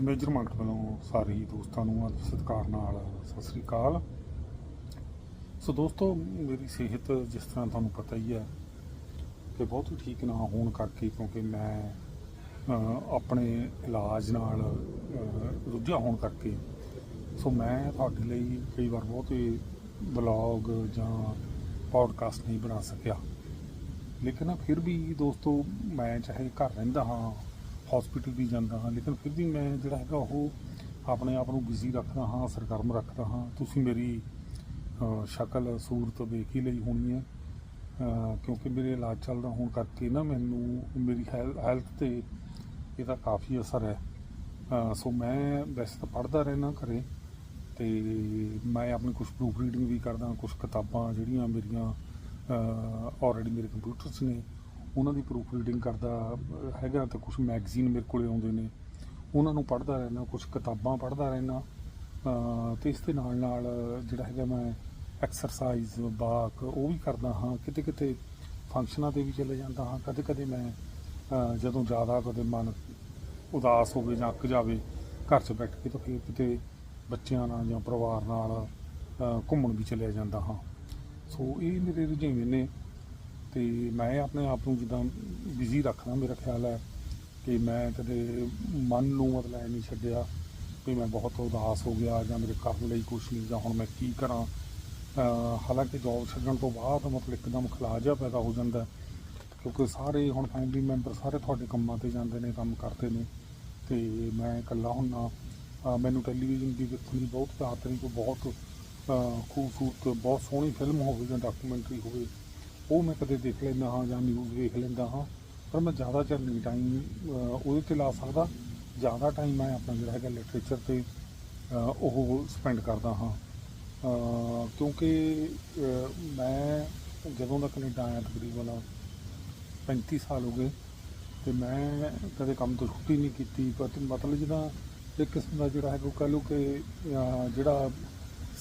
Measurement ਵੱਲੋਂ ਸਾਰੇ ਹੀ ਦੋਸਤਾਂ ਨੂੰ ਅੱਜ ਸਤਿਕਾਰ ਨਾਲ ਸਤਿ ਸ੍ਰੀ ਅਕਾਲ। ਸੋ ਦੋਸਤੋ, ਮੇਰੀ ਸਿਹਤ ਜਿਸ ਤਰ੍ਹਾਂ ਤੁਹਾਨੂੰ ਪਤਾ ਹੀ ਹੈ ਕਿ ਬਹੁਤ ਠੀਕ ਨਾ ਹੋਣ ਕਰਕੇ ਕਿਉਂਕਿ ਮੈਂ ਆਪਣੇ ਇਲਾਜ ਨਾਲ ਰੁੱਝਿਆ ਹੋਣ ਕਰਕੇ। ਸੋ ਮੈਂ ਤੁਹਾਡੇ ਲਈ ਕਈ ਵਾਰ ਬਹੁਤੇ ਬਲੌਗ ਜਾਂ ਪੌਡਕਾਸਟ ਨਹੀਂ ਬਣਾ ਸਕਿਆ। ਲੇਕਿਨ ਫਿਰ ਵੀ ਦੋਸਤੋ, ਮੈਂ ਚਾਹੇ ਘਰ ਰਹਿੰਦਾ ਹਾਂ ਹਸਪੀਟਲ ਵੀ ਜਾਂਦਾ ਹਾਂ, ਲੇਕਿਨ ਫਿਰ ਵੀ ਮੈਂ ਜਿਹੜਾ ਹੈਗਾ ਉਹ ਆਪਣੇ ਆਪ ਨੂੰ ਬਿਜ਼ੀ ਰੱਖਦਾ ਹਾਂ, ਸਰਗਰਮ ਰੱਖਦਾ ਹਾਂ। ਤੁਸੀਂ ਮੇਰੀ ਸ਼ਕਲ, ਸੂਰਤ ਵੇਖ ਹੀ ਲਈ ਹੋਣੀ ਹੈ। ਕਿਉਂਕਿ ਮੇਰੇ ਇਲਾਜ ਚੱਲਦਾ ਹੋਣ ਕਰਕੇ ਨਾ ਮੈਨੂੰ ਮੇਰੀ ਹੈਲਥ ਤੇ ਇਹਦਾ ਕਾਫੀ ਅਸਰ ਹੈ। ਸੋ ਮੈਂ ਵੈਸੇ ਤਾਂ ਪੜ੍ਹਦਾ ਰਹਿਣਾ ਘਰੇ ਤੇ ਮੈਂ ਆਪਣੀ ਕੁਝ ਪ੍ਰੂਫ ਰੀਡਿੰਗ ਵੀ ਕਰਦਾ ਕੁਝ ਕਿਤਾਬਾਂ ਜਿਹੜੀਆਂ ਮੇਰੀਆਂ ਆਲਰੇਡੀ ਮੇਰੇ ਕੰਪਿਊਟਰ 'ਚ ਨੇ। ਉਹਨਾਂ ਦੀ ਪ੍ਰੂਫ ਰੀਡਿੰਗ ਕਰਦਾ ਹੈਗਾ ਤੇ ਕੁਝ ਮੈਗਜ਼ੀਨ ਮੇਰੇ ਕੋਲੇ ਆਉਂਦੇ ਨੇ। ਉਹਨਾਂ ਨੂੰ ਪੜ੍ਹਦਾ ਰਹਿਣਾ ਕੁਝ ਕਿਤਾਬਾਂ ਪੜ੍ਹਦਾ ਰਹਿਣਾ ਅਹ, ਤੇ ਇਸ ਦੇ ਨਾਲ ਨਾਲ ਜਿਹੜਾ ਹੈਗਾ ਮੈਂ ਐਕਸਰਸਾਈਜ਼ ਵਾਕ ਉਹ ਵੀ ਕਰਦਾ ਹਾਂ। ਕਿਤੇ ਕਿਤੇ ਫੰਕਸ਼ਨਾਂ ਤੇ ਵੀ ਚਲੇ ਜਾਂਦਾ ਹਾਂ। ਕਦੇ ਕਦੇ ਮੈਂ ਜਦੋਂ ਜ਼ਿਆਦਾ ਕਦੇ ਮਨ ਉਦਾਸ ਹੋਵੇ ਜਾਂ ਅੱਕ ਜਾਵੇ ਘਰ 'ਚ ਬੈਠ ਕੇ ਤਾਂ ਫਿਰ ਕਿਤੇ ਬੱਚਿਆਂ ਨਾਲ ਜਾਂ ਪਰਿਵਾਰ ਨਾਲ ਘੁੰਮਣ ਵੀ ਚਲਿਆ ਜਾਂਦਾ ਹਾਂ। ਸੋ ਇਹ ਮੇਰੇ ਰੁਝੇਵੇਂ ਨੇ। ਤੇ ਮੈਂ ਆਪਣੇ ਆਪ ਨੂੰ ਜਿੱਦਾਂ ਬਿਜ਼ੀ ਰੱਖਣਾ ਮੇਰਾ ਖਿਆਲ ਹੈ ਕਿ ਮੈਂ ਕਦੇ ਮਨ ਨੂੰ ਮਤਲਬ ਐ ਨਹੀਂ ਛੱਡਿਆ ਵੀ ਮੈਂ ਬਹੁਤ ਉਦਾਸ ਹੋ ਗਿਆ ਜਾਂ ਮੇਰੇ ਕਰਨ ਲਈ ਕੁਝ ਨਹੀਂ, ਜਾਂ ਹੁਣ ਮੈਂ ਕੀ ਕਰਾਂ। ਹਾਲਾਂਕਿ ਜੌਬ ਛੱਡਣ ਤੋਂ ਬਾਅਦ ਮਤਲਬ ਇੱਕਦਮ ਖਲਾਜਾ ਪੈਦਾ ਹੋ ਜਾਂਦਾ ਕਿਉਂਕਿ ਸਾਰੇ ਹੁਣ ਫੈਮਿਲੀ ਮੈਂਬਰ ਸਾਰੇ ਤੁਹਾਡੇ ਕੰਮਾਂ ਤੇ ਜਾਂਦੇ ਨੇ, ਕੰਮ ਕਰਦੇ ਨੇ ਤੇ ਮੈਂ ਇਕੱਲਾ ਹੁੰਨਾ ਮੈਨੂੰ ਟੈਲੀਵਿਜ਼ਨ ਦੀ ਵੇਖਣ ਦੀ ਬਹੁਤ ਆਦਤ ਨਹੀਂ ਕੋਈ ਬਹੁਤ ਖੂਬਸੂਰਤ, ਬਹੁਤ ਸੋਹਣੀ ਫਿਲਮ ਹੋਵੇ ਜਾਂ ਡਾਕੂਮੈਂਟਰੀ ਹੋਵੇ ਉਹ ਮੈਂ ਕਦੇ ਦੇਖ ਲੈਂਦਾ ਹਾਂ ਜਾਂ ਨਿਊਜ਼ ਵੇਖ ਲੈਂਦਾ ਹਾਂ, ਪਰ ਮੈਂ ਜ਼ਿਆਦਾ ਚਿਰ ਨਹੀਂ ਟਾਈਮ ਉਹਦੇ ਤੇ ਲਾ ਸਕਦਾ। ਜ਼ਿਆਦਾ ਟਾਈਮ ਮੈਂ ਆਪਣਾ ਜਿਹੜਾ ਹੈਗਾ ਲਿਟਰੇਚਰ ਤੇ ਉਹ ਸਪੈਂਡ ਕਰਦਾ ਹਾਂ। ਕਿਉਂਕਿ ਮੈਂ ਜਦੋਂ ਦਾ ਕੈਨੇਡਾ ਆਇਆ ਤਕਰੀਬਨ 35 ਸਾਲ ਹੋ ਗਏ ਤੇ ਮੈਂ ਕਦੇ ਕੰਮ ਤੋਂ ਛੁੱਟੀ ਨਹੀਂ ਕੀਤੀ ਪਰ ਮਤਲਬ ਜਿਹਦਾ ਇੱਕ ਕਿਸਮ ਦਾ ਜਿਹੜਾ ਹੈਗਾ, ਉਹ ਕਹ ਲਓ ਕਿ ਜਿਹੜਾ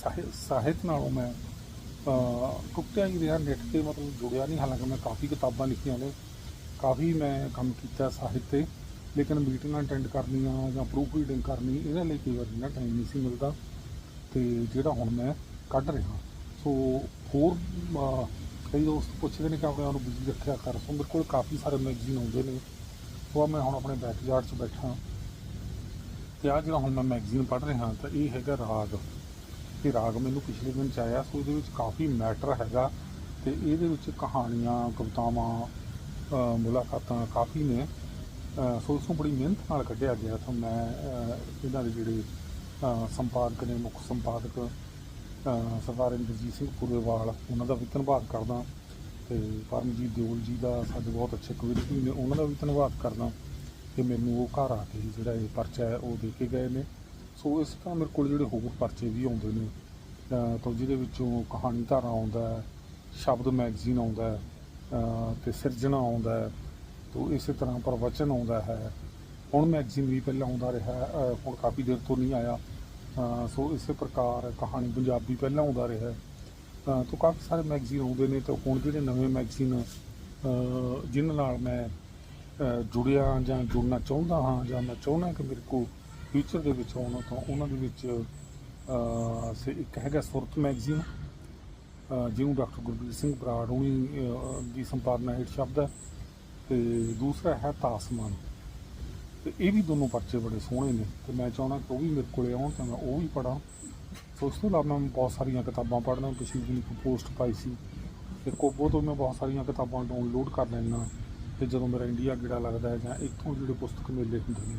ਸਾਹਿਤ ਸਾਹਿਤ ਨਾਲੋਂ ਮੈਂ ਅਹ, ਟੁੱਟਿਆ ਹੀ ਰਿਹਾ ਨੈਟ ਤੇ ਮਤਲਬ ਜੁੜਿਆ ਨਹੀਂ। ਹਾਲਾਂਕਿ ਮੈਂ ਕਾਫੀ ਕਿਤਾਬਾਂ ਲਿਖੀਆਂ ਨੇ। ਕਾਫੀ ਮੈਂ ਕੰਮ ਕੀਤਾ ਸਾਹਿਤ ਤੇ ਲੇਕਿਨ ਮੀਟਿੰਗਾਂ ਅਟੈਂਡ ਕਰਨੀਆਂ ਜਾਂ ਪ੍ਰੂਫ ਰੀਡਿੰਗ ਕਰਨੀ ਇਹਨਾਂ ਲਈ ਕਈ ਵਾਰ ਨਾ ਟਾਈਮ ਨਹੀਂ ਸੀ ਮਿਲਦਾ ਤੇ ਜਿਹੜਾ ਹੁਣ ਮੈਂ ਕੱਢ ਰਿਹਾ। ਸੋ ਹੋਰ ਕਈ ਦੋਸਤ ਪੁੱਛਦੇ ਨੇ ਕਿ ਆਪਣੇ ਆਪ ਨੂੰ ਬਿਜ਼ੀ ਰੱਖਿਆ ਕਰ। ਸੋ ਮੇਰੇ ਕੋਲ ਕਾਫੀ ਸਾਰੇ ਮੈਗਜ਼ੀਨ ਆਉਂਦੇ ਨੇ। ਸੋ ਆਹ ਮੈਂ ਹੁਣ ਆਪਣੇ ਬੈਕਯਾਰਡ 'ਚ ਬੈਠਾ। ਤੇ ਆ ਜਿਹੜਾ ਹੁਣ ਮੈਂ ਮੈਗਜ਼ੀਨ ਪੜ੍ਹ ਰਿਹਾ ਤਾਂ ਇਹ ਹੈਗਾ ਰਾਗ। ਇਹ ਰਾਗ ਮੈਨੂੰ ਪਿਛਲੇ ਦਿਨ ਚ ਆਇਆ, ਸੋ ਇਹਦੇ ਵਿੱਚ ਕਾਫੀ ਮੈਟਰ ਹੈਗਾ ਤੇ ਇਹਦੇ ਵਿੱਚ ਕਹਾਣੀਆਂ, ਕਵਿਤਾਵਾਂ ਮੁਲਾਕਾਤਾਂ ਕਾਫੀ ਨੇ। ਸੋ ਇਸ ਨੂੰ ਬੜੀ ਮਿਹਨਤ ਨਾਲ ਕੱਢਿਆ ਗਿਆ। ਤਾਂ ਮੈਂ ਇਹਨਾਂ ਦੇ ਜਿਹੜੇ ਸੰਪਾਦਕ ਨੇ, ਮੁੱਖ ਸੰਪਾਦਕ ਸਰਦਾਰ ਇੰਦਰਜੀਤ ਸਿੰਘ ਪੁਰੇਵਾਲ ਉਹਨਾਂ ਦਾ ਵੀ ਧੰਨਵਾਦ ਕਰਦਾ। ਤੇ ਪਰਮਜੀਤ ਦਿਓਲ ਜੀ ਦਾ ਸਾਡੇ ਬਹੁਤ ਅੱਛੇ ਕਵਿਤਾ ਨੇ, ਉਹਨਾਂ ਦਾ ਵੀ ਧੰਨਵਾਦ ਕਰਦਾ ਕਿ ਮੈਨੂੰ ਉਹ ਘਰ ਆ ਕੇ ਜਿਹੜਾ ਇਹ ਪਰਚਾ ਹੈ, ਉਹ ਦੇ ਕੇ ਗਏ ਨੇ। ਸੋ ਇਸ ਤਰ੍ਹਾਂ ਮੇਰੇ ਕੋਲ ਜਿਹੜੇ ਹੋਰ ਪਰਚੇ ਵੀ ਆਉਂਦੇ ਨੇ ਤਾਂ ਜਿਹਦੇ ਵਿੱਚੋਂ ਕਹਾਣੀ ਧਾਰਾ ਆਉਂਦਾ ਹੈ, ਸ਼ਬਦ ਮੈਗਜ਼ੀਨ ਆਉਂਦਾ ਹੈ ਤੇ ਸਿਰਜਣਾ ਆਉਂਦਾ ਹੈ, ਤੋ ਇਸੇ ਤਰ੍ਹਾਂ ਪ੍ਰਵਚਨ ਆਉਂਦਾ ਹੈ ਹੁਣ ਮੈਗਜ਼ੀਨ ਵੀ ਪਹਿਲਾਂ ਆਉਂਦਾ ਰਿਹਾ ਹੁਣ ਕਾਫੀ ਦੇਰ ਤੋਂ ਨਹੀਂ ਆਇਆ ਸੋ ਇਸੇ ਪ੍ਰਕਾਰ ਕਹਾਣੀ ਪੰਜਾਬੀ ਪਹਿਲਾਂ ਆਉਂਦਾ ਰਿਹਾ ਹੈ। ਤੋ ਕਾਫੀ ਸਾਰੇ ਮੈਗਜ਼ੀਨ ਆਉਂਦੇ ਨੇ, ਤੇ ਹੁਣ ਜਿਹੜੇ ਨਵੇਂ ਮੈਗਜ਼ੀਨ, ਅਹ, ਜਿਨ੍ਹਾਂ ਨਾਲ ਮੈਂ ਜੁੜਿਆ ਜਾਂ ਜੁੜਨਾ ਚਾਹੁੰਦਾ ਹਾਂ ਜਾਂ ਮੈਂ ਚਾਹੁੰਦਾ ਕਿ ਮੇਰੇ ਕੋਲ ਫਿਊਚਰ ਦੇ ਵਿੱਚ ਆਉਣਾ ਤਾਂ ਉਹਨਾਂ ਦੇ ਵਿੱਚ ਸੇ ਇੱਕ ਹੈਗਾ ਸੁਰਤ ਮੈਗਜ਼ੀਨ ਜਿਹਨੂੰ ਡਾਕਟਰ ਗੁਰਬੀਰ ਸਿੰਘ ਬਰਾੜ ਹੋਣੀ ਦੀ ਸੰਪਾਦਨਾ ਹੇਠ ਸ਼ਬਦ ਹੈ ਤੇ ਦੂਸਰਾ ਹੈ ਤਾਸਮਾਨ ਤੇ ਇਹ ਵੀ ਦੋਨੋਂ ਪਰਚੇ ਬੜੇ ਸੋਹਣੇ ਨੇ ਤੇ ਮੈਂ ਚਾਹੁੰਦਾ ਕਿ ਉਹ ਵੀ ਮੇਰੇ ਕੋਲੇ ਆਉਣ ਤਾਂ ਮੈਂ ਉਹ ਵੀ ਪੜਾਂ ਸੋ ਉਸ ਤੋਂ ਇਲਾਵਾ ਮੈਂ ਬਹੁਤ ਸਾਰੀਆਂ ਕਿਤਾਬਾਂ ਪੜ੍ਹਨਾ ਪਿਛਲੀ ਦਿਨ ਇੱਕ ਪੋਸਟ ਪਾਈ ਸੀ। ਤੇ ਕੋਬੋ ਤੋਂ ਮੈਂ ਬਹੁਤ ਸਾਰੀਆਂ ਕਿਤਾਬਾਂ ਡਾਊਨਲੋਡ ਕਰ ਲੈਂਦਾ ਤੇ ਜਦੋਂ ਮੇਰਾ ਇੰਡੀਆ ਗੇੜਾ ਲੱਗਦਾ ਹੈ ਜਾਂ ਇੱਥੋਂ ਜਿਹੜੇ ਪੁਸਤਕ ਮੇਲੇ ਹੁੰਦੇ ਨੇ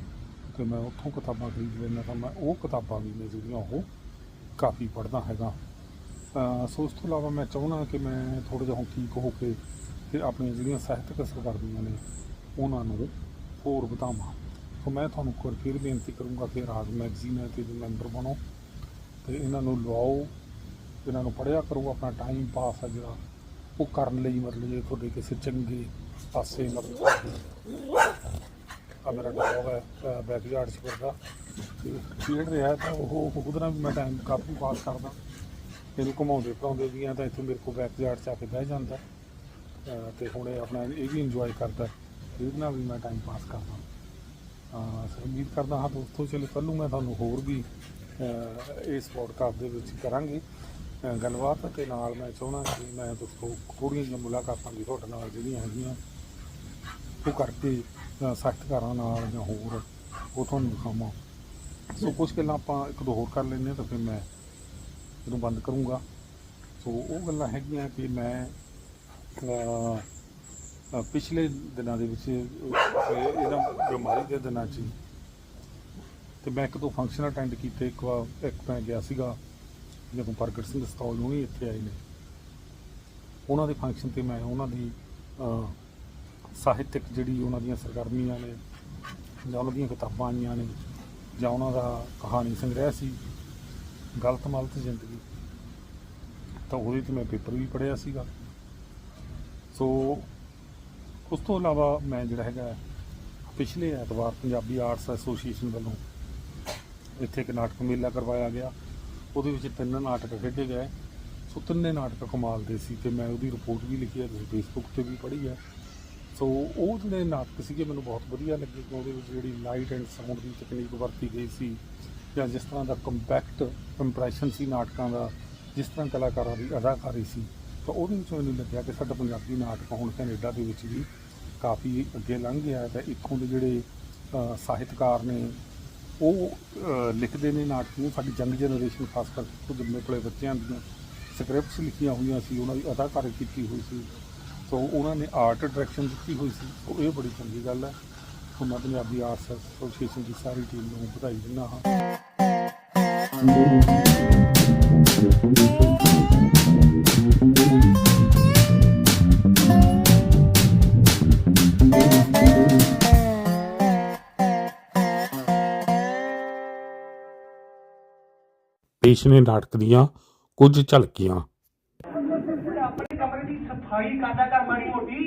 ਤੇ ਮੈਂ ਉੱਥੋਂ ਕਿਤਾਬਾਂ ਖਰੀਦ ਲੈਂਦਾ ਤਾਂ ਮੈਂ ਉਹ ਕਿਤਾਬਾਂ ਵੀ ਨੇ ਜਿਹੜੀਆਂ ਉਹ ਕਾਫੀ ਪੜ੍ਹਦਾ ਹੈਗਾ। ਸੋ ਉਸ ਤੋਂ ਇਲਾਵਾ ਮੈਂ ਚਾਹੁੰਦਾ ਕਿ ਮੈਂ ਥੋੜ੍ਹਾ ਜਿਹਾ ਠੀਕ ਹੋ ਕੇ ਤੇ ਆਪਣੀਆਂ ਜਿਹੜੀਆਂ ਸਾਹਿਤਕ ਸਰਗਰਮੀਆਂ ਨੇ ਉਹਨਾਂ ਨੂੰ ਹੋਰ ਵਧਾਵਾਂ। ਸੋ ਮੈਂ ਤੁਹਾਨੂੰ ਇੱਕ ਵਾਰ ਫਿਰ ਬੇਨਤੀ ਕਰੂੰਗਾ ਕਿ ਰਾਜ ਮੈਗਜ਼ੀਨ ਹੈ ਤੇ ਇਹਦੇ ਮੈਂਬਰ ਬਣੋ ਤੇ ਇਹਨਾਂ ਨੂੰ ਲਵਾਓ, ਇਹਨਾਂ ਨੂੰ ਪੜ੍ਹਿਆ ਕਰੋ, ਆਪਣਾ ਟਾਈਮ ਪਾਸ ਹੈ ਜਿਹੜਾ, ਉਹ ਕਰਨ ਲਈ ਮਤਲਬ ਜੇ ਤੁਹਾਡੇ ਕਿਸੇ ਚੰਗੇ ਪਾਸੇ ਮਤਲਬ ਆ ਮੇਰਾ ਡੌਗ ਹੈ ਬੈਕਯਾਰਡ 'ਚ ਫਿਰਦਾ। ਤੇ ਖੇਡ ਰਿਹਾ ਤਾਂ ਉਹ ਉਹਦੇ ਨਾਲ ਵੀ ਮੈਂ ਟਾਈਮ ਕਾਫੀ ਪਾਸ ਕਰਦਾ। ਇਹਨੂੰ ਘੁਮਾਉਂਦੇ ਫਿਰਾਉਂਦੇ ਵੀ ਆ ਤਾਂ ਇੱਥੇ ਮੇਰੇ ਕੋਲ ਬੈਕਯਾਰਡ 'ਚ ਆ ਕੇ ਬਹਿ ਜਾਂਦਾ। ਅਹ, ਤੇ ਹੁਣ ਇਹ ਆਪਣਾ ਇਹ ਵੀ ਇੰਜੋਏ ਕਰਦਾ। ਇਹਦੇ ਨਾਲ ਵੀ ਮੈਂ ਟਾਈਮ ਪਾਸ ਕਰਦਾ। ਅਹ ਉਮੀਦ ਕਰਦਾ ਹਾਂ ਦੋਸਤੋ ਚਲੋ ਕੱਲ੍ਹ ਨੂੰ ਮੈਂ ਤੁਹਾਨੂੰ ਹੋਰ ਵੀ ਇਸ ਪੋਡਕਾਸਟ ਦੇ ਵਿੱਚ ਕਰਾਂਗੇ। ਗੱਲਬਾਤ ਤੇ ਨਾਲ ਮੈਂ ਚਾਹੁੰਦਾ ਕਿ ਮੈਂ ਦੋਸਤੋ ਥੋੜ੍ਹੀਆਂ ਜਿਹੀਆਂ ਮੁਲਾਕਾਤਾਂ ਵੀ ਤੁਹਾਡੇ ਨਾਲ ਜਿਹੜੀਆਂ ਹੈਗੀਆਂ ਉਹ ਕਰਕੇ, ਅਹ ਸਾਹਿਤਕਾਰਾਂ ਨਾਲ ਜਾਂ ਹੋਰ, ਉਹ ਤੁਹਾਨੂੰ ਦਿਖਾਵਾਂ। ਸੋ ਕੁਝ ਗੱਲਾਂ ਆਪਾਂ ਇੱਕ ਦੋ ਹੋਰ ਕਰ ਲੈਂਦੇ ਹਾਂ, ਤਾਂ ਫਿਰ ਮੈਂ ਇਹਨੂੰ ਬੰਦ ਕਰੂੰਗਾ। ਸੋ ਉਹ ਗੱਲਾਂ ਹੈਗੀਆਂ ਕਿ ਮੈਂ ਪਿਛਲੇ ਦਿਨਾਂ ਦੇ ਵਿੱਚ ਇਹਨਾਂ ਬਿਮਾਰੀ ਦੇ ਦਿਨਾਂ 'ਚ ਹੀ ਤੇ ਮੈਂ ਇੱਕ ਦੋ ਫੰਕਸ਼ਨ ਅਟੈਂਡ ਕੀਤੇ। ਇੱਕ ਵਾਰ, ਇੱਕ ਮੈਂ ਗਿਆ ਸੀਗਾ, ਜਦੋਂ ਪ੍ਰਗਟ ਸਿੰਘ ਸਤੌਲ ਨੂੰ ਹੀ ਇੱਥੇ ਆਏ ਨੇ। ਉਹਨਾਂ ਦੇ ਫੰਕਸ਼ਨ ਤੇ ਮੈਂ ਉਹਨਾਂ ਦੀ ਸਾਹਿਤਿਕ ਜਿਹੜੀ ਉਹਨਾਂ ਦੀਆਂ ਸਰਗਰਮੀਆਂ ਨੇ ਜਾਂ ਉਹਨਾਂ ਦੀਆਂ ਕਿਤਾਬਾਂ ਆਈਆਂ ਨੇ ਜਾਂ ਉਹਨਾਂ ਦਾ ਕਹਾਣੀ ਸੰਗ੍ਰਹਿ ਸੀ, ਗਲਤ ਮਲਤ ਜ਼ਿੰਦਗੀ, ਤਾਂ ਉਹਦੇ ਤੇ ਮੈਂ ਪੇਪਰ ਵੀ ਪੜ੍ਹਿਆ ਸੀਗਾ। ਸੋ ਉਸ ਤੋਂ ਇਲਾਵਾ ਮੈਂ ਜਿਹੜਾ ਹੈਗਾ ਪਿਛਲੇ ਐਤਵਾਰ ਪੰਜਾਬੀ ਆਰਟਸ ਐਸੋਸੀਏਸ਼ਨ ਵੱਲੋਂ ਇੱਥੇ ਇੱਕ ਨਾਟਕ ਮੇਲਾ ਕਰਵਾਇਆ ਗਿਆ। ਉਹਦੇ ਵਿੱਚ ਤਿੰਨ ਨਾਟਕ ਖੇਡੇ ਗਏ। ਸੋ ਤਿੰਨੇ ਨਾਟਕ ਕਮਾਲ ਦੇ ਸੀ ਤੇ ਮੈਂ ਉਹਦੀ ਰਿਪੋਰਟ ਵੀ ਲਿਖੀ ਹੈ, ਤੁਸੀਂ ਫੇਸਬੁੱਕ ਤੇ ਵੀ ਪੜ੍ਹੀ ਹੈ। ਸੋ ਉਹ ਜਿਹੜੇ ਨਾਟਕ ਸੀਗੇ, ਮੈਨੂੰ ਬਹੁਤ ਵਧੀਆ ਲੱਗੇ ਕਿ ਉਹਦੇ ਵਿੱਚ ਜਿਹੜੀ ਲਾਈਟ ਐਂਡ ਸਾਊਂਡ ਦੀ ਤਕਨੀਕ ਵਰਤੀ ਗਈ ਸੀ ਜਾਂ ਜਿਸ ਤਰ੍ਹਾਂ ਦਾ ਕੰਪੈਕਟ ਇੰਪ੍ਰੈਸ਼ਨ ਸੀ ਨਾਟਕਾਂ ਦਾ, ਜਿਸ ਤਰ੍ਹਾਂ ਕਲਾਕਾਰਾਂ ਦੀ ਅਦਾਕਾਰੀ ਸੀ, ਤਾਂ ਉਹਦੇ ਵਿੱਚ ਮੈਨੂੰ ਲੱਗਿਆ ਕਿ ਸਾਡਾ ਪੰਜਾਬੀ ਨਾਟਕ ਹੁਣ ਕੈਨੇਡਾ ਦੇ ਵਿੱਚ ਵੀ ਕਾਫੀ ਅੱਗੇ ਲੰਘ ਗਿਆ ਹੈ। ਤਾਂ ਇੱਥੋਂ ਦੇ ਜਿਹੜੇ ਸਾਹਿਤਕਾਰ ਨੇ, ਉਹ ਲਿਖਦੇ ਨੇ ਨਾਟਕ ਨੂੰ। ਸਾਡੀ ਯੰਗ ਜਨਰੇਸ਼ਨ, ਖਾਸ ਕਰਕੇ ਉਹ ਜੰਮੇ ਪਲੇ ਬੱਚਿਆਂ ਦੀਆਂ ਸਕ੍ਰਿਪਟਸ ਲਿਖੀਆਂ ਹੋਈਆਂ ਸੀ, ਉਹਨਾਂ ਦੀ ਅਦਾਕਾਰੀ ਕੀਤੀ ਹੋਈ ਸੀ। ਸੋ ਉਹਨਾਂ ਨੇ ਆਰਟ ਡਾਇਰੈਕਸ਼ਨ ਦਿੱਤੀ ਹੋਈ ਸੀ। ਸੋ ਇਹ ਬੜੀ ਚੰਗੀ ਗੱਲ ਹੈ। ਸੋ ਮੈਂ ਪੰਜਾਬੀ ਆਰਟਸ ਐਸੋਸੀਏਸ਼ਨ ਦੀ ਸਾਰੀ ਟੀਮ ਨੂੰ ਵਧਾਈ ਦਿੰਦਾ ਹਾਂ। ਪੇਸ਼ ਨੇ ਨਾਟਕ ਦੀਆਂ ਕੁਝ ਝਲਕੀਆਂ। ਆਪਣੇ ਕਮਰੇ ਦੀ ਸਫ਼ਾਈ ਕਰਦਾ ਕਰ ਮਾੜੀ ਮੋਟੀ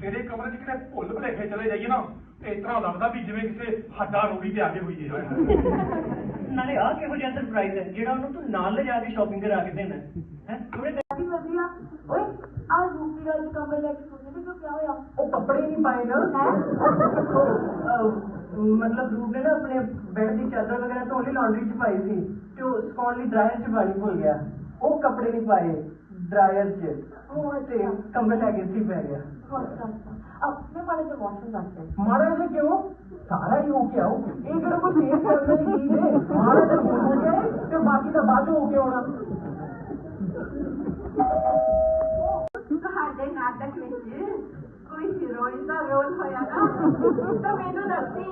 ਤੇਰੇ ਕਮਰੇ 'ਚ ਕਿਤੇ ਭੁੱਲ ਭੁਲੇਖੇ ਚਲੇ ਜਾਈਏ ਨਾ ਤੇ ਇਸ ਤਰ੍ਹਾਂ ਲੱਗਦਾ ਵੀ ਜਿਵੇਂ ਕਿਸੇ ਹੱਡਾ ਰੋਗੀ ਤੇ ਆਗੇ ਹੋਈਏ ਨਾਲੇ ਆਹ ਕਿਹੋ ਜਿਹਾ ਸਰਪ੍ਰਾਈਜ਼ ਹੈ ਜਿਹੜਾ ਉਹਨੂੰ ਤੂੰ ਨਾਲ ਲੈ ਜਾ ਕੇ ਸ਼ਾਪਿੰਗ ਕਰਾ ਕੇ ਦੇਣਾ ਹੈ? ਥੋੜੇ ਕਾਫੀ ਵਧੀਆ? ਓਏ ਆ ਰੂਪੀ ਦਾ ਕਮਰ ਲੈ ਕੇ ਸੁਣਨੇ ਤੇ ਕਿਆ ਹੋਇਆ? ਉਹ ਕੱਪੜੇ ਨਹੀਂ ਪਾਏ ਨਾ। ਮਤਲਬ ਰੂਪ ਨੇ ਨਾ ਆਪਣੇ ਬੈੱਡ ਦੀ ਚਾਦਰ ਵਗੈਰਾ ਧੋਣ ਲਈ ਲਾਂਡਰੀ ਚ ਪਾਈ ਸੀ ਤੇ ਉਹ ਸੁਕਾਉਣ ਲਈ ਡਰਾਇਰ ਚ ਪਾਣੀ ਭੁੱਲ ਗਿਆ। ਉਹ ਕੱਪੜੇ ਨਹੀਂ ਪਾਏ। ਡਰਾਇਰ ਚ। ਉਹ ਤੇ ਕੰਬਲ ਲੈ ਕੇ ਸੀ ਪੈ ਗਿਆ। ਅਬ ਮੈਂ ਮਾੜਾ ਜਿਹਾ ਵਾਸ਼ਰੂਮ ਜਾਣਾ ਮਾੜਾ ਜਿਹਾ ਕਿਉਂ? ਸਾਰਾ ਹੀ ਹੋ ਕੇ ਆਓ ਇਹ ਕਿਹੜਾ ਕੋਈ ਫੇਸ ਕਰਨ ਦੀ ਚੀਜ਼ ਹੈ? ਮਾੜਾ ਜਿਹਾ ਹੋ ਹੋ ਗਿਆ ਤੇ ਬਾਕੀ ਦਾ ਬਾਅਦ ਚੋਂ ਹੋ ਕੇ ਆਉਣਾ। ਤੁਹਾਡੇ ਨਾਟਕ ਵਿੱਚ ਕੋਈ ਹੀਰੋਇਨ ਦਾ ਰੋਲ ਹੋਇਆ ਨਾ ਤਾਂ ਮੈਨੂੰ ਦੱਸੀ।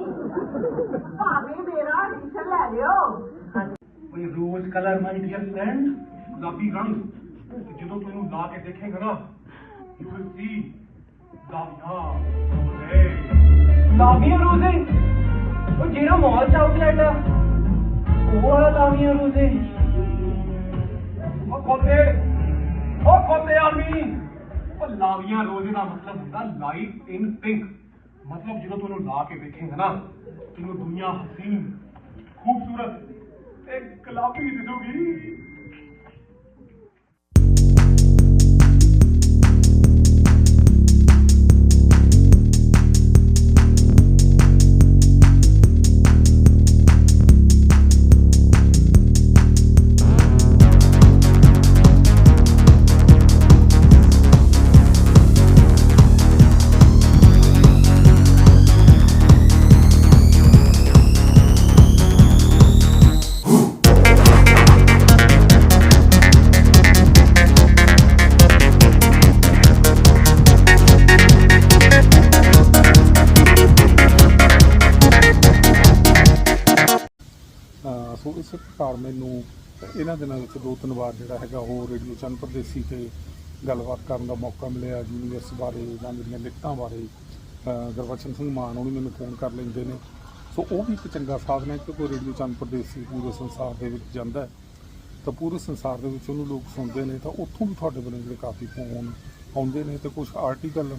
ਭਾਵੇਂ ਮੇਰਾ ਆਡੀਸ਼ਨ ਲੈ ਲਿਓ। ਕੋਈ rose colour my dear friend ਗੁਲਾਬੀ ਰੰਗ। ਤੇ ਜਦੋਂ ਤੂੰ ਇਹਨੂੰ ਲਾ ਕੇ ਦੇਖੇਗਾ ਨਾ ਯੂ ਵਿਲ ਸੀ ਓਏ ਲਾਵੀਆਂ ਰੋਜ਼ੇ? ਉਹ ਜਿਹੜਾ ਮਾਲ ਚ ਆਊਟਲੈਟ ਆ ਉਹ ਵਾਲਾ ਲਾਵੀਆਂ ਰੋਜ਼ੇ। ਉਹ ਖੋਤੇ ਉਹ ਖੋਤੇ ਆਰਮੀ ਉਹ ਲਾਵੀਆਂ ਰੋਜ਼ ਦਾ ਮਤਲਬ ਹੁੰਦਾ ਲਾਈਟ ਇਨ ਪਿੰਕ ਮਤਲਬ ਜਦੋਂ ਤੂੰ ਇਹਨੂੰ ਲਾ ਕੇ ਦੇਖੇਗਾ ਨਾ ਤੈਨੂੰ ਦੁਨੀਆ ਹਸੀਨ ਖੂਬਸੂਰਤ ਤੇ ਗੁਲਾਬੀ ਦਿਸੂਗੀ। ਇਸੇ ਪ੍ਰਕਾਰ ਮੈਨੂੰ ਇਹਨਾਂ ਦਿਨਾਂ ਵਿੱਚ ਦੋ ਤਿੰਨ ਵਾਰ ਜਿਹੜਾ ਹੈਗਾ ਉਹ ਰੇਡੀਓ ਚੰਨ ਪ੍ਰਦੇਸੀ ਤੇ ਗੱਲਬਾਤ ਕਰਨ ਦਾ ਮੌਕਾ ਮਿਲਿਆ ਯੂਨੀਵਰਸ ਬਾਰੇ ਜਾਂ ਮੇਰੀਆਂ ਲਿਖਤਾਂ ਬਾਰੇ। ਗੁਰਬਚਨ ਸਿੰਘ ਮਾਨ ਉਹਨੇ ਮੈਨੂੰ ਫੋਨ ਕਰ ਲੈਂਦੇ ਨੇ। ਸੋ ਉਹ ਵੀ ਇੱਕ ਚੰਗਾ ਸਾਧਨ ਹੈ ਕਿ ਕੋਈ ਰੇਡੀਓ ਚੰਨ ਪ੍ਰਦੇਸੀ ਪੂਰੇ ਸੰਸਾਰ ਦੇ ਵਿੱਚ ਜਾਂਦਾ ਤਾਂ ਪੂਰੇ ਸੰਸਾਰ ਦੇ ਵਿੱਚ ਉਹਨੂੰ ਲੋਕ ਸੁਣਦੇ ਨੇ ਤਾਂ ਉੱਥੋਂ ਵੀ ਤੁਹਾਡੇ ਵੱਲੋਂ ਜਿਹੜੇ ਕਾਫੀ ਫੋਨ ਆਉਂਦੇ ਨੇ ਤੇ ਕੁਝ ਆਰਟੀਕਲ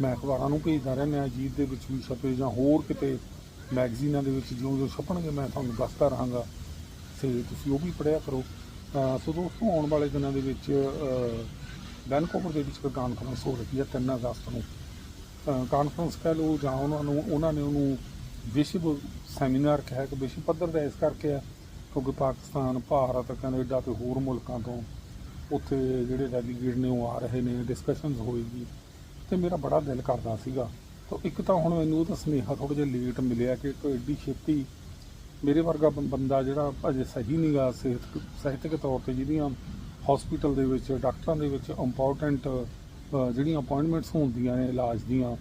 ਮੈਂ ਅਖਬਾਰਾਂ ਨੂੰ ਭੇਜਦਾ ਰਹਿੰਦਾ ਅਜੀਤ ਦੇ ਵਿੱਚ ਵੀ ਛਪੇ ਜਾਂ ਹੋਰ ਕਿਤੇ ਮੈਗਜ਼ੀਨਾਂ ਦੇ ਵਿੱਚ ਜਿਉਂ ਜਿਉਂ ਛਪਣਗੇ, ਮੈਂ ਤੁਹਾਨੂੰ ਦੱਸਦਾ ਰਹਾਂਗਾ। ਤੇ ਤੁਸੀਂ ਉਹ ਵੀ ਪੜ੍ਹਿਆ ਕਰੋ। ਸੋ ਦੋਸਤੋ ਆਉਣ ਵਾਲੇ ਦਿਨਾਂ ਦੇ ਵਿੱਚ ਵੈਨਕੂਵਰ ਦੇ ਵਿੱਚ ਇੱਕ ਕਾਨਫਰੰਸ ਹੋ ਰਹੀ ਹੈ 3 ਅਗਸਤ ਨੂੰ। ਕਾਨਫਰੰਸ ਕਹਿ ਲਓ ਜਾਂ ਉਹਨਾਂ ਨੂੰ, ਉਹਨਾਂ ਨੇ ਉਹਨੂੰ ਵਿਸ਼ਵ ਸੈਮੀਨਾਰ ਕਿਹਾ ਕਿ ਵਿਸ਼ਵ ਪੱਧਰ ਦਾ ਇਸ ਕਰਕੇ ਹੈ, ਕਿਉਂਕਿ ਪਾਕਿਸਤਾਨ, ਭਾਰਤ ਕੈਨੇਡਾ ਤੇ ਹੋਰ ਮੁਲਕਾਂ ਤੋਂ ਉੱਥੇ ਜਿਹੜੇ ਡੈਲੀਗੇਟ ਨੇ ਉਹ ਆ ਰਹੇ ਨੇ ਡਿਸਕਸ਼ਨਸ ਹੋਏਗੀ। ਤੇ ਮੇਰਾ ਬੜਾ ਦਿਲ ਕਰਦਾ ਸੀਗਾ। ਤਾਂ ਇੱਕ ਤਾਂ ਹੁਣ ਮੈਨੂੰ ਉਹਦਾ ਸੁਨੇਹਾ ਥੋੜਾ ਜਿਹਾ ਲੇਟ ਮਿਲਿਆ ਕਿ ਕੋਈ ਏਡੀ ਛੇਤੀ ਮੇਰੇ ਵਰਗਾ ਬੰ- ਬੰਦਾ ਜਿਹੜਾ ਅਜੇ ਸਹੀ ਨਹੀਂਗਾ ਸਿਹਤ, ਸਾਹਿਤਕ ਤੌਰ ਤੇ ਜਿਹੜੀਆਂ ਹਸਪੀਟਲ ਦੇ ਵਿੱਚ, ਡਾਕਟਰਾਂ ਦੇ ਵਿੱਚ ਇੰਪੋਰਟੈਂਟ ਜਿਹੜੀਆਂ ਅਪਾਇੰਟਮੈਂਟਸ ਹੁੰਦੀਆਂ ਨੇ ਇਲਾਜ ਦੀਆਂ,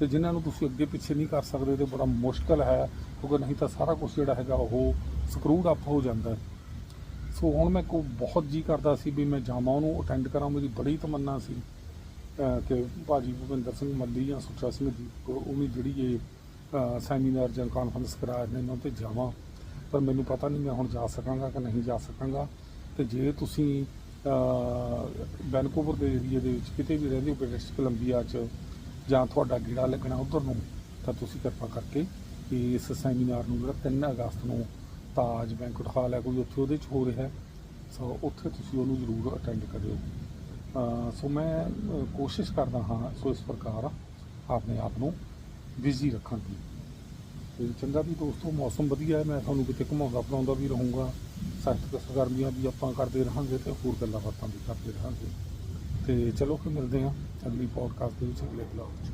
ਤੇ ਜਿਨ੍ਹਾਂ ਨੂੰ ਤੁਸੀਂ ਅੱਗੇ ਪਿੱਛੇ ਨਹੀਂ ਕਰ ਸਕਦੇ ਤੇ ਬੜਾ ਮੁਸ਼ਕਲ ਹੈ, ਕਿਉਂਕਿ ਨਹੀਂ ਤਾਂ ਸਾਰਾ ਕੁਝ ਜਿਹੜਾ ਹੈਗਾ ਉਹ ਸਕਰੂਡ ਅਪ ਹੋ ਜਾਂਦਾ ਹੈ। ਸੋ ਹੁਣ ਮੈਂ ਕੋ, ਬਹੁਤ ਜੀ ਕਰਦਾ ਸੀ ਵੀ ਮੈਂ ਜਾਵਾਂ ਉਹਨੂੰ ਅਟੈਂਡ ਕਰਾਂ ਮੇਰੀ ਬੜੀ ਤਮੰਨਾ ਸੀ। ਅਹ ਕਿ ਭਾਜੀ ਭੁਪਿੰਦਰ ਸਿੰਘ ਮੱਲੀ ਜਾਂ ਸੁੱਚਾ ਸਿੰਘ ਦੀ ਉਹਨੇ ਜਿਹੜੀ ਇਹ ਸੈਮੀਨਾਰ ਜਾਂ ਕਾਨਫਰੰਸ ਕਰਾਇਆ ਨੇ, ਮੈਂ ਉਹ 'ਤੇ ਜਾਵਾਂ। ਪਰ ਮੈਨੂੰ ਪਤਾ ਨਹੀਂ ਮੈਂ ਹੁਣ ਜਾ ਸਕਾਂਗਾ ਕਿ ਨਹੀਂ ਜਾ ਸਕਾਂਗਾ। ਤੇ ਜੇ ਤੁਸੀਂ ਵੈਨਕੂਵਰ ਦੇ ਏਰੀਆ ਦੇ ਵਿੱਚ ਕਿਤੇ ਵੀ ਰਹਿੰਦੇ ਹੋ ਬ੍ਰਿਟਿਸ਼ ਕੋਲੰਬੀਆ 'ਚ, ਜਾਂ ਤੁਹਾਡਾ ਗੇੜਾ ਲੱਗਣਾ ਉਧਰ ਨੂੰ, ਤਾਂ ਤੁਸੀਂ ਕਿਰਪਾ ਕਰਕੇ ਇਸ ਸੈਮੀਨਾਰ ਨੂੰ ਜਿਹੜਾ 3 ਅਗਸਤ ਨੂੰ ਤਾਜ ਬੈਂਕਟ ਹਾਲ ਹੈ, ਕੋਈ ਉੱਥੇ ਉਹਦੇ 'ਚ ਹੋ ਰਿਹਾ ਸੋ ਉੱਥੇ ਤੁਸੀਂ ਉਹਨੂੰ ਜ਼ਰੂਰ ਅਟੈਂਡ ਕਰਿਓ। ਸੋ ਮੈਂ ਕੋਸ਼ਿਸ਼ ਕਰਦਾ ਹਾਂ ਸੋ ਇਸ ਪ੍ਰਕਾਰ ਆਪਣੇ ਆਪ ਨੂੰ ਬਿਜ਼ੀ ਰੱਖਣ ਦੀ ਤੇ ਚੰਗਾ ਵੀ ਦੋਸਤੋ, ਮੌਸਮ ਵਧੀਆ ਹੈ, ਮੈਂ ਤੁਹਾਨੂੰ ਕਿਤੇ ਘੁਮਾਉਂਦਾ ਫਿਰਾਉਂਦਾ ਵੀ ਰਹੂੰਗਾ। ਸਾਹਿਤਕ ਸਰਗਰਮੀਆਂ ਵੀ ਆਪਾਂ ਕਰਦੇ ਰਹਾਂਗੇ ਤੇ ਹੋਰ ਗੱਲਾਂ ਬਾਤਾਂ ਵੀ ਕਰਦੇ ਰਹਾਂਗੇ। ਤੇ ਚਲੋ ਫਿਰ ਮਿਲਦੇ ਹਾਂ ਅਗਲੀ ਪੋਡਕਾਸਟ ਦੇ ਵਿੱਚ, ਅਗਲੇ ਬਲੌਗ 'ਚ।